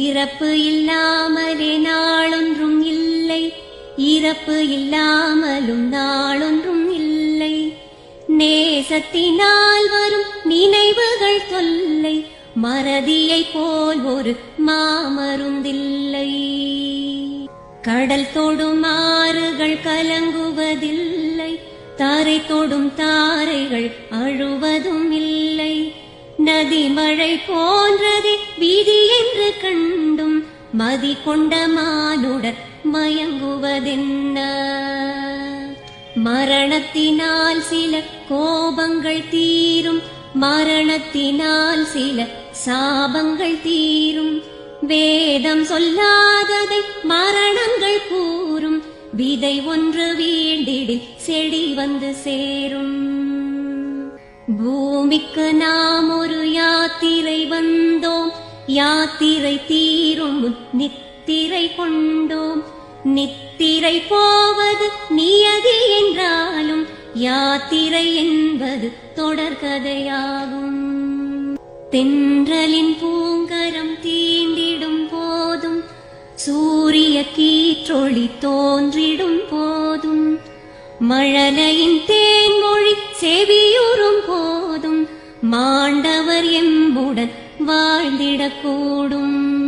இறப்பு இல்லாமலே நாளொன்றும் இல்லை. இறப்பு இல்லாமலும் நாளொன்றும் இல்லை. நேசத்தினால் வரும் நினைவுகள் தொல்லை. மறதியை போல் ஒரு மாமருந்தில்லை. கடல் தொடும் ஆறுகள் கலங்குவதில்லை. தாரை தொடும் தாரைகள் அழுவதும் இல்லை. நதி மழை போன்றதே வீதி என்று கண்டும் மதி கொண்ட மானுடர் மயங்குவதென்ன? மரணத்தினால் சில கோபங்கள் தீரும் மரணத்தினால் சில சாபங்கள் தீரும். வேதம் சொல்லாததை மரணங்கள் கூறும் விதை ஒன்று வீண்டிடில் செடி வந்து சேரும். பூமிக்கு நாம் ஒரு யாத்திரை தீரும் நித்திரை கொண்டோம். நித்திரை போவது நியதி என்றாலும் யாத்திரை என்பது தொடர்கதையாகும் தென்றலின் பூங்கரம் தீண்டிடும் போதும் சூரிய கீற்றொளி தோன்றிடும் போதும். மழலையின் தேன்மொழி செவியுறும் போதும் மாண்டவர் எம்புடன் வாழ்ந்திடக்கூடும்.